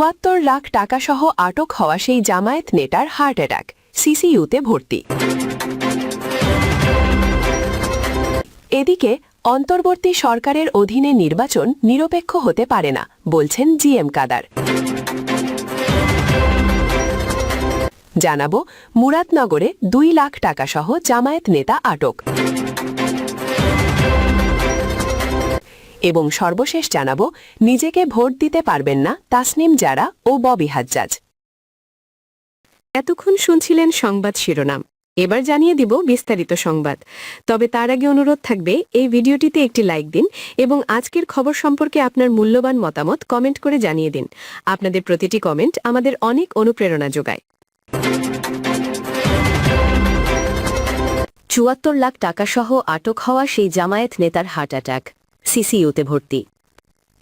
চুয়াত্তর লাখ টাকাসহ আটক হওয়া সেই জামায়াত নেতার হার্ট অ্যাটাক, সিসিইউতে ভর্তি। এদিকে, অন্তর্বর্তী সরকারের অধীনে নির্বাচন নিরপেক্ষ হতে পারে না, বলছেন জিএম কাদার। জানাব, মুরাদনগরে দুই লাখ টাকাসহ জামায়াত নেতা আটক। এবং সর্বশেষ জানাব, নিজেকে ভোট দিতে পারবেন না তাসনিম জারা ও ববি হাজ্জাজ। এতক্ষণ শুনছিলেন সংবাদ শিরোনাম। এবার জানিয়ে দিব বিস্তারিত সংবাদ। তবে তার আগে অনুরোধ থাকবে, এই ভিডিওটিতে একটি লাইক দিন এবং আজকের খবর সম্পর্কে আপনার মূল্যবান মতামত কমেন্ট করে জানিয়ে দিন। আপনাদের প্রতিটি কমেন্ট আমাদের অনেক অনুপ্রেরণা যোগায়। চুয়াত্তর লাখ টাকাসহ আটক হওয়া সেই জামায়াত নেতার হার্ট অ্যাটাক। সিসিইউতে ভর্তি।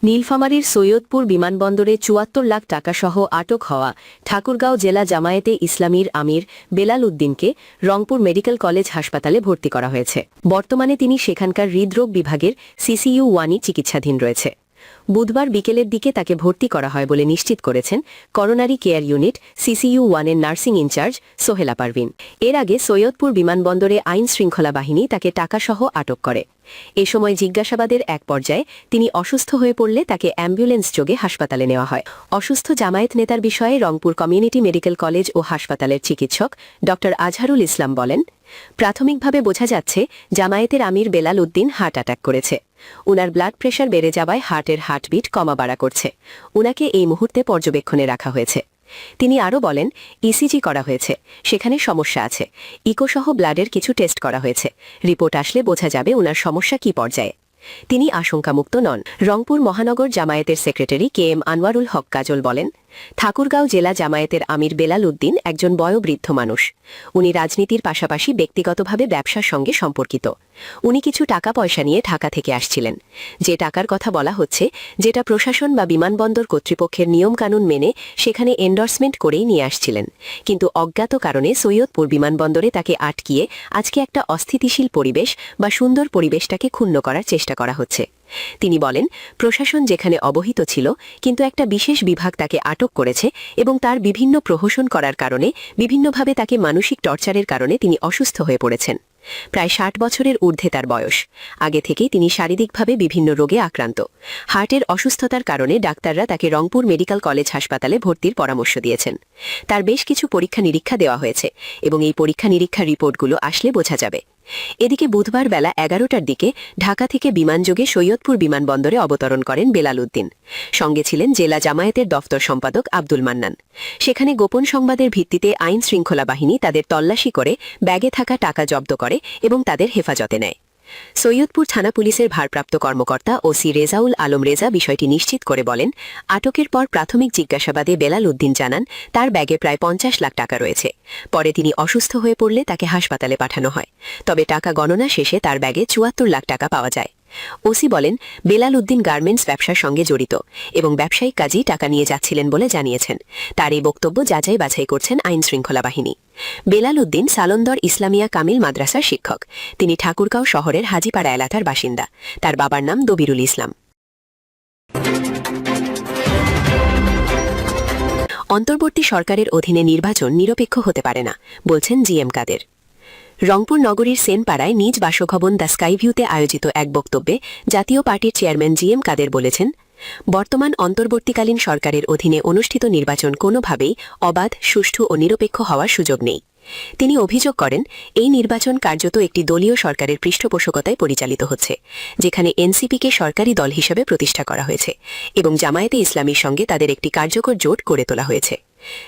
নীলফামারীর সৈয়দপুর বিমানবন্দরে চুয়াত্তর লাখ টাকাসহ আটক হওয়া ঠাকুরগাঁও জেলা জামায়াতে ইসলামীর আমির বেলাল উদ্দিনকে রংপুর মেডিকেল কলেজ হাসপাতালে ভর্তি করা হয়েছে। বর্তমানে তিনি সেখানকার হৃদরোগ বিভাগের সিসিইউ ওয়ানই চিকিৎসাধীন রয়েছে। বুধবার বিকেলের দিকে তাকে ভর্তি করা হয় বলে নিশ্চিত করেছেন করোনারি কেয়ার ইউনিট সিসিইউ ওয়ানের nursing in charge Sohela Parvin এর আগে সৈয়দপুর বিমানবন্দরে আইন শৃঙ্খলা বাহিনী তাকে টাকাসহ আটক করে। এ সময় জিজ্ঞাসাবাদের এক পর্যায়ে তিনি অসুস্থ হয়ে পড়লে তাকে অ্যাম্বুলেন্স যোগে হাসপাতালে নেওয়া হয়। অসুস্থ জামায়াত নেতার বিষয়ে রংপুর কমিউনিটি মেডিকেল কলেজ ও হাসপাতালের চিকিৎসক ড. আজহারুল ইসলাম বলেন, প্রাথমিকভাবে বোঝা যাচ্ছে জামায়াতের আমির বেলাল উদ্দিন হার্ট অ্যাটাক করেছে। উনার ব্লাড প্রেশার বেড়ে যাওয়ায় হার্টের হার্টবিট কমা বাড়া করছে। উনাকে এই মুহূর্তে পর্যবেক্ষণে রাখা হয়েছে। তিনি আরও বলেন ইসিজি করা হয়েছে, সেখানে সমস্যা আছে। ইকোসহ ব্লাডের কিছু টেস্ট করা হয়েছে। রিপোর্ট আসলে বোঝা যাবে ওনার সমস্যা কি পর্যায়ে। তিনি আশঙ্কামুক্ত নন। রংপুর মহানগর জামায়াতের secretary K M Anwarul Haque Kajol বলেন ঠাকুরগাঁও জেলা জামায়াতের আমির বেলাল উদ্দিন একজন বয়োবৃদ্ধ মানুষ। উনি রাজনীতির পাশাপাশি ব্যক্তিগতভাবে ব্যবসার সঙ্গে সম্পর্কিত। উনি কিছু টাকা পয়সা নিয়ে ঢাকা থেকে আসছিলেন। যে টাকার কথা বলা হচ্ছে, যেটা প্রশাসন বা বিমানবন্দর কর্তৃপক্ষের নিয়মকানুন মেনে সেখানে এন্ডোর্সমেন্ট করেই নিয়ে আসছিলেন। কিন্তু অজ্ঞাত কারণে সৈয়দপুর বিমানবন্দরে তাকে আটকিয়ে আজকে একটা অস্থিতিশীল পরিবেশ বা সুন্দর পরিবেশটাকে ক্ষুণ্ণ করার চেষ্টা করা হচ্ছে। তিনি বলেন, প্রশাসন যেখানে অবহিত ছিল, কিন্তু একটা বিশেষ বিভাগ তাকে আটক করেছে এবং তার বিভিন্ন প্রহসন করার কারণে বিভিন্নভাবে তাকে মানসিক টর্চারের কারণে তিনি অসুস্থ হয়ে পড়েছেন। প্রায় ষাট বছরের ঊর্ধ্বে তার বয়স। আগে থেকেই তিনি শারীরিকভাবে বিভিন্ন রোগে আক্রান্ত। হার্টের অসুস্থতার কারণে ডাক্তাররা তাকে রংপুর মেডিকেল কলেজ হাসপাতালে ভর্তির পরামর্শ দিয়েছেন। তার বেশ কিছু পরীক্ষা নিরীক্ষা দেওয়া হয়েছে এবং এই পরীক্ষা নিরীক্ষার রিপোর্টগুলো আসলে বোঝা যাবে। এদিকে বুধবার বেলা এগারোটার দিকে ঢাকা থেকে বিমানযোগে সৈয়দপুর বিমানবন্দরে অবতরণ করেন বেলাল উদ্দিন সঙ্গে ছিলেন জেলা জামায়াতের দফতর সম্পাদক আব্দুল মান্নান। সেখানে গোপন সংবাদের ভিত্তিতে আইন শৃঙ্খলা বাহিনী তাদের তল্লাশি করে ব্যাগে থাকা টাকা জব্দ করে এবং তাদের হেফাজতে নেয়। সৈয়দপুর থানা পুলিশের ভারপ্রাপ্ত কর্মকর্তা সি রেজাউল আলম রেজা বিষয়টি নিশ্চিত করে বলেন, আটকের পর প্রাথমিক জিজ্ঞাসাবাদে বেলাল উদ্দিন জানান, তার ব্যাগে প্রায় পঞ্চাশ লাখ টাকা রয়েছে। পরে তিনি অসুস্থ হয়ে পড়লে তাকে হাসপাতালে পাঠানো হয়। তবে টাকা গণনা শেষে তার ব্যাগে চুয়াত্তর লাখ টাকা পাওয়া যায়। ওসি বলেন, বেলাল উদ্দিন গার্মেন্টস ব্যবসার সঙ্গে জড়িত এবং ব্যবসায়িক কাজেই টাকা নিয়ে যাচ্ছিলেন বলে জানিয়েছেন। তার এই বক্তব্য যাচাই বাছাই করছেন আইন শৃঙ্খলা বাহিনী। বেলাল উদ্দিন সালন্দর ইসলামিয়া কামিল মাদ্রাসার শিক্ষক। তিনি ঠাকুরগাঁও শহরের হাজিপাড়া এলাকার বাসিন্দা। তার বাবার নাম দবিরুল ইসলাম। অন্তর্বর্তী সরকারের অধীনে নির্বাচন নিরপেক্ষ হতে পারে না, বলছেন জিএম কাদের। রংপুর নগরীর সেনপাড়ায় নিজ বাসভবন দ্য স্কাইভিউতে আয়োজিত এক বক্তব্যে জাতীয় পার্টির চেয়ারম্যান জি এম কাদের বলেছেন, বর্তমান অন্তর্বর্তীকালীন সরকারের অধীনে অনুষ্ঠিত নির্বাচন কোনোভাবেই অবাধ, সুষ্ঠু ও নিরপেক্ষ হওয়ার সুযোগ নেই। তিনি অভিযোগ করেন, এই নির্বাচন কার্যত একটি দলীয় সরকারের পৃষ্ঠপোষকতায় পরিচালিত হচ্ছে, যেখানে এনসিপিকে সরকারি দল হিসেবে প্রতিষ্ঠা করা হয়েছে এবং জামায়াতে ইসলামীর সঙ্গে তাদের একটি কার্যকর জোট গড়ে তোলা হয়েছে।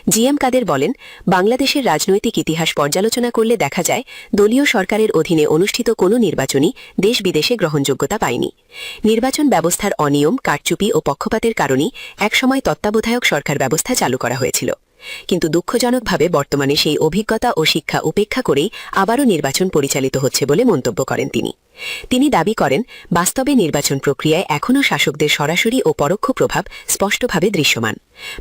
জিএম কাদের বলেন, বাংলাদেশের রাজনৈতিক ইতিহাস পর্যালোচনা করলে দেখা যায়, দলীয় সরকারের অধীনে অনুষ্ঠিত কোনো নির্বাচনই দেশ বিদেশে গ্রহণযোগ্যতা পায়নি। নির্বাচন ব্যবস্থার অনিয়ম, কারচুপি ও পক্ষপাতের কারণে একসময় তত্ত্বাবধায়ক সরকার ব্যবস্থা চালু করা হয়েছিল। কিন্তু দুঃখজনকভাবে বর্তমানে সেই অভিজ্ঞতা ও শিক্ষা উপেক্ষা করেই আবারও নির্বাচন পরিচালিত হচ্ছে বলে মন্তব্য করেন তিনি। তিনি দাবি করেন, বাস্তবে নির্বাচন প্রক্রিয়ায় এখনও শাসকদের সরাসরি ও পরোক্ষ প্রভাব স্পষ্টভাবে দৃশ্যমান।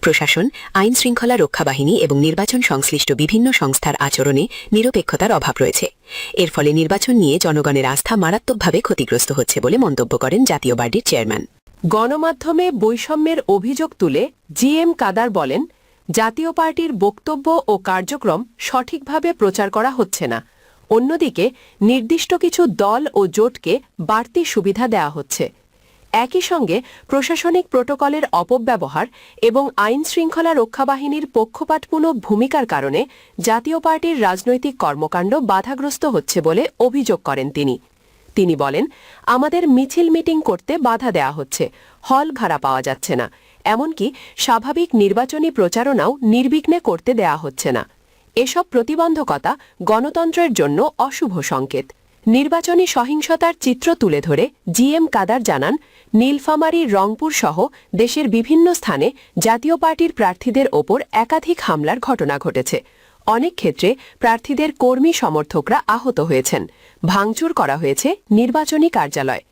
প্রশাসন, আইন শৃঙ্খলা রক্ষা বাহিনী এবং নির্বাচন সংশ্লিষ্ট বিভিন্ন সংস্থার আচরণে নিরপেক্ষতার অভাব রয়েছে। এর ফলে নির্বাচন নিয়ে জনগণের আস্থা মারাত্মকভাবে ক্ষতিগ্রস্ত হচ্ছে বলে মন্তব্য করেন জাতীয় পার্টির চেয়ারম্যান। গণমাধ্যমে বৈষম্যের অভিযোগ তুলে জি এম কাদার বলেন, জাতীয় পার্টির বক্তব্য ও কার্যক্রম সঠিকভাবে প্রচার করা হচ্ছে না। অন্যদিকে নির্দিষ্ট কিছু দল ও জোটকে বাড়তি সুবিধা দেওয়া হচ্ছে। একই সঙ্গে প্রশাসনিক প্রোটোকলের অপব্যবহার এবং আইন শৃঙ্খলা রক্ষা বাহিনীর ভূমিকার কারণে জাতীয় পার্টির রাজনৈতিক কর্মকাণ্ড বাধাগ্রস্ত হচ্ছে বলে অভিযোগ করেন তিনি। তিনি বলেন, আমাদের মিছিল মিটিং করতে বাধা দেওয়া হচ্ছে, হল ভাড়া পাওয়া যাচ্ছে না। এমনকি স্বাভাবিক নির্বাচনী প্রচারণাও নির্বিঘ্নে করতে দেওয়া হচ্ছে না। এসব প্রতিবন্ধকতা গণতন্ত্রের জন্য অশুভ সংকেত। নির্বাচনী সহিংসতার চিত্র তুলে ধরে জিএম কাদার জানান, নীলফামারী, রংপুর সহ দেশের বিভিন্ন স্থানে জাতীয় পার্টির প্রার্থীদের ওপর একাধিক হামলার ঘটনা ঘটেছে। অনেক ক্ষেত্রে প্রার্থীদের কর্মী সমর্থকরা আহত হয়েছেন। ভাঙচুর করা হয়েছে নির্বাচনী কার্যালয়।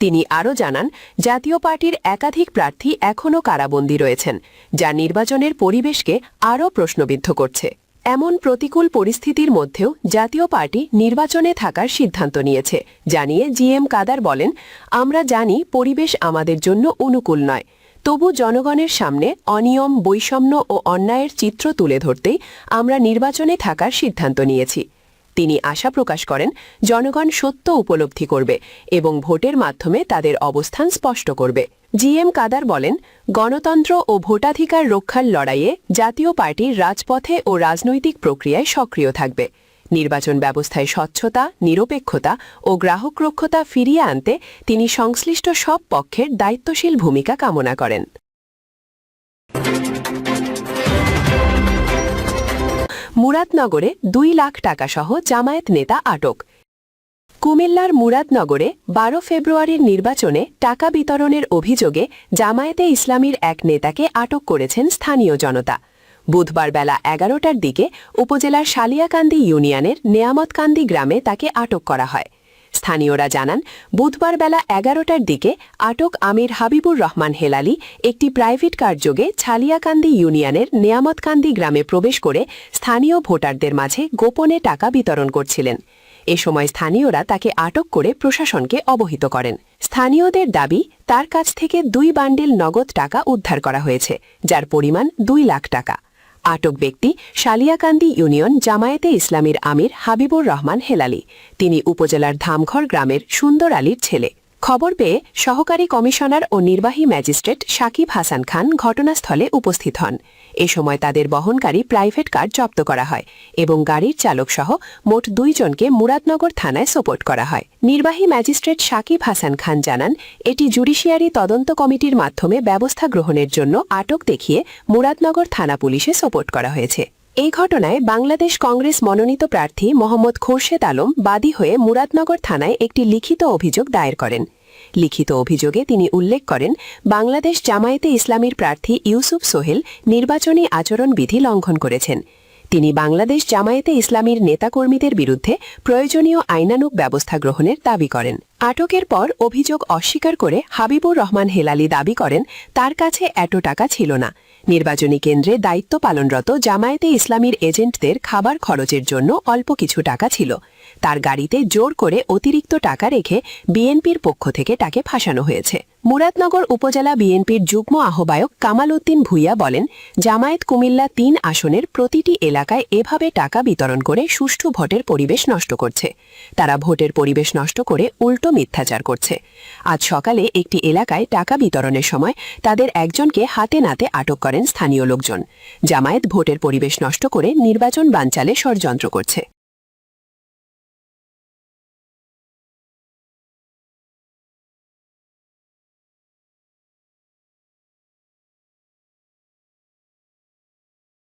তিনি আরও জানান, জাতীয় পার্টির একাধিক প্রার্থী এখনও কারাবন্দী রয়েছেন, যা নির্বাচনের পরিবেশকে আরও প্রশ্নবিদ্ধ করছে। এমন প্রতিকূল পরিস্থিতির মধ্যেও জাতীয় পার্টি নির্বাচনে থাকার সিদ্ধান্ত নিয়েছে। জানিয়ে জিএম কাদার বলেন, আমরা জানি পরিবেশ আমাদের জন্য অনুকূল নয়। তবু জনগণের সামনে অনিয়ম, বৈষম্য ও অন্যায়ের চিত্র তুলে ধরতেই আমরা নির্বাচনে থাকার সিদ্ধান্ত নিয়েছি। তিনি আশা প্রকাশ করেন, জনগণ সত্য উপলব্ধি করবে এবং ভোটের মাধ্যমে তাদের অবস্থান স্পষ্ট করবে। জিএম কাদার বলেন, গণতন্ত্র ও ভোটাধিকার রক্ষার লড়াইয়ে জাতীয় পার্টি রাজপথে ও রাজনৈতিক প্রক্রিয়ায় সক্রিয় থাকবে। নির্বাচন ব্যবস্থায় স্বচ্ছতা, নিরপেক্ষতা ও গ্রাহকরক্ষতা ফিরিয়ে আনতে তিনি সংশ্লিষ্ট সব পক্ষের দায়িত্বশীল ভূমিকা কামনা করেন। মুরাদনগরে দুই লাখ টাকাসহ জামায়াত নেতা আটক। কুমিল্লার মুরাদনগরে বারো ফেব্রুয়ারির নির্বাচনে টাকা বিতরণের অভিযোগে জামায়াতে ইসলামীর এক নেতাকে আটক করেছেন স্থানীয় জনতা। বুধবার বেলা এগারোটার দিকে উপজেলার শালিয়াকান্দি ইউনিয়নের নেয়ামতকান্দি গ্রামে তাকে আটক করা হয়। স্থানীয়রা জানান, বুধবার বেলা এগারোটার দিকে আটক আমির হাবিবুর রহমান হেলালি একটি প্রাইভেট কার যোগে ছালিয়াকান্দি ইউনিয়নের নেয়ামতকান্দি গ্রামে প্রবেশ করে স্থানীয় ভোটারদের মাঝে গোপনে টাকা বিতরণ করছিলেন। এ সময় স্থানীয়রা তাকে আটক করে প্রশাসনকে অবহিত করেন। স্থানীয়দের দাবি, তার কাছ থেকে দুই বান্ডিল নগদ টাকা উদ্ধার করা হয়েছে, যার পরিমাণ দুই লাখ টাকা। আটক ব্যক্তি শালিয়াকান্দি ইউনিয়ন জামায়াতে ইসলামীর আমির হাবিবুর রহমান হেলালি। তিনি উপজেলার ধামঘর গ্রামের সুন্দর আলীর ছেলে। খবর পেয়ে সহকারী কমিশনার ও নির্বাহী ম্যাজিস্ট্রেট সাকিব হাসান খান ঘটনাস্থলে উপস্থিত হন। এ সময় তাদের বহনকারী প্রাইভেট কার জব্দ করা হয় এবং গাড়ির চালকসহ মোট দুইজনকে মুরাদনগর থানায় সোপোর্ট করা হয়। নির্বাহী ম্যাজিস্ট্রেট সাকিব হাসান খান জানান, এটি জুডিশিয়ারি তদন্ত কমিটির মাধ্যমে ব্যবস্থা গ্রহণের জন্য আটক দেখিয়ে মুরাদনগর থানা পুলিশে সোপোর্ট করা হয়েছে। এই ঘটনায় বাংলাদেশ কংগ্রেস মনোনীত প্রার্থী মোহাম্মদ খোরশেদ আলম বাদী হয়ে মুরাদনগর থানায় একটি লিখিত অভিযোগ দায়ের করেন। লিখিত অভিযোগে তিনি উল্লেখ করেন, বাংলাদেশ জামায়াতে ইসলামীর প্রার্থী ইউসুফ সোহেল নির্বাচনী আচরণবিধি লঙ্ঘন করেছেন। তিনি বাংলাদেশ জামায়াতে ইসলামীর নেতাকর্মীদের বিরুদ্ধে প্রয়োজনীয় আইনানুগ ব্যবস্থা গ্রহণের দাবি করেন। আটকের পর অভিযোগ অস্বীকার করে হাবিবুর রহমান হেলালি দাবি করেন, তার কাছে এত টাকা ছিল না। নির্বাচনী কেন্দ্রে দায়িত্ব পালনরত জামায়াতে ইসলামীর এজেন্টদের খাবার খরচের জন্য অল্প কিছু টাকা ছিল। তার গাড়িতে জোর করে অতিরিক্ত টাকা রেখে বিএনপির পক্ষ থেকে তাকে ফাঁসানো হয়েছে। মুরাদনগর উপজেলা বিএনপির যুগ্ম আহ্বায়ক কামাল উদ্দিন ভুইয়া বলেন, জামায়াত কুমিল্লা তিন আসনের প্রতিটি এলাকায় এভাবে টাকা বিতরণ করে সুষ্ঠু ভোটের পরিবেশ নষ্ট করছে। তারা ভোটের পরিবেশ নষ্ট করে উল্টো মিথ্যাচার করছে। আজ সকালে একটি এলাকায় টাকা বিতরণের সময় তাদের একজনকে হাতে নাতে আটক করেন স্থানীয় লোকজন। জামায়াত ভোটের পরিবেশ নষ্ট করে নির্বাচন বানচালে ষড়যন্ত্র করছে।